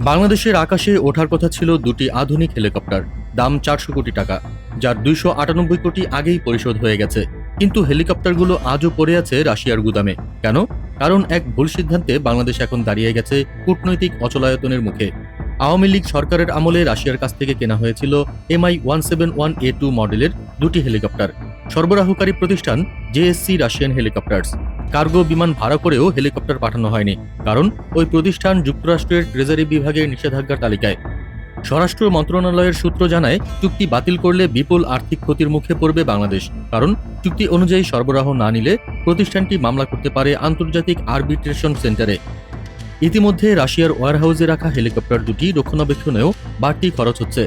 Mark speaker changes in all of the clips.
Speaker 1: বাংলাদেশের আকাশে ওঠার কথা ছিল দুটি আধুনিক হেলিকপ্টার, দাম চারশো কোটি টাকা, যার দুইশো আটানব্বই কোটি আগেই পরিশোধ হয়ে গেছে। কিন্তু হেলিকপ্টারগুলো আজও পড়ে আছে রাশিয়ার গুদামে। কেন? কারণ এক ভুল সিদ্ধান্তে বাংলাদেশ এখন দাঁড়িয়ে গেছে কূটনৈতিক অচলায়তনের মুখে। আওয়ামী লীগ সরকারের আমলে রাশিয়ার কাছ থেকে কেনা হয়েছিল MI one seven one A two মডেলের দুটি হেলিকপ্টার। সরবরাহকারী প্রতিষ্ঠান জেএসসি রাশিয়ান হেলিকপ্টার্স। কার্গো বিমান ভাড়া করেও হেলিকপ্টার পাঠানো হয়নি, কারণ ওই প্রতিষ্ঠান যুক্তরাষ্ট্রের ট্রেজারি বিভাগের নিষেধাজ্ঞার তালিকায়। স্বরাষ্ট্র মন্ত্রণালয়ের সূত্র জানায়, চুক্তি বাতিল করলে বিপুল আর্থিক ক্ষতির মুখে পড়বে বাংলাদেশ, কারণ চুক্তি অনুযায়ী সরবরাহ না নিলে প্রতিষ্ঠানটি মামলা করতে পারে আন্তর্জাতিক আরবিট্রেশন সেন্টারে। ইতিমধ্যে রাশিয়ার ওয়ারহাউসে রাখা হেলিকপ্টার দুটি রক্ষণাবেক্ষণেও বাড়তি খরচ হচ্ছে।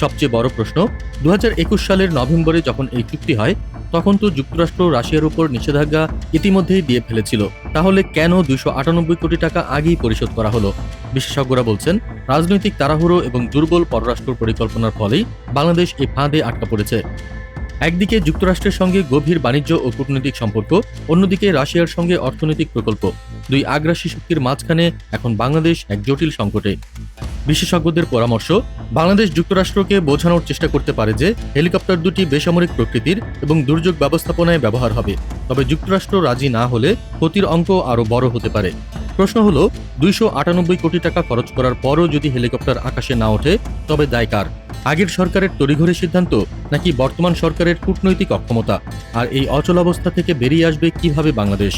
Speaker 1: সবচেয়ে বড় প্রশ্ন দু হাজার একুশ সালের নভেম্বরে যখন এই চুক্তি হয়, তখন তো যুক্তরাষ্ট্র রাশিয়ার উপর নিষেধাজ্ঞা ইতিমধ্যেই দিয়ে ফেলেছিল। তাহলে কেন দুইশো আটানব্বই কোটি টাকা আগেই পরিশোধ করা হলো? বিশেষজ্ঞরা বলছেন, রাজনৈতিক তাড়াহুড়ো এবং দুর্বল পররাষ্ট্র পরিকল্পনার ফলেই বাংলাদেশ এই ফাঁদে আটকা পড়েছে। একদিকে যুক্তরাষ্ট্রের সঙ্গে গভীর বাণিজ্য ও কূটনৈতিক সম্পর্ক, অন্যদিকে রাশিয়ার সঙ্গে অর্থনৈতিক প্রকল্প। দুই আগ্রাসী শক্তির মাঝখানে এখন বাংলাদেশ এক জটিল সংকটে। বিশেষজ্ঞদের পরামর্শ, বাংলাদেশ যুক্তরাষ্ট্রকে বোঝানোর চেষ্টা করতে পারে যে হেলিকপ্টার দুটি বেসামরিক প্রকৃতির এবং দুর্যোগ ব্যবস্থাপনায় ব্যবহার হবে। তবে যুক্তরাষ্ট্র রাজি না হলে ক্ষতির অঙ্ক আরও বড় হতে পারে। প্রশ্ন হলো, দুইশো আটানব্বই কোটি টাকা খরচ করার পরও যদি হেলিকপ্টার আকাশে না ওঠে, তবে দায় কার? আগের সরকারের তড়িঘড়ি সিদ্ধান্ত নাকি বর্তমান সরকারের কূটনৈতিক অক্ষমতা? আর এই অচলাবস্থা থেকে বেরিয়ে আসবে কীভাবে বাংলাদেশ?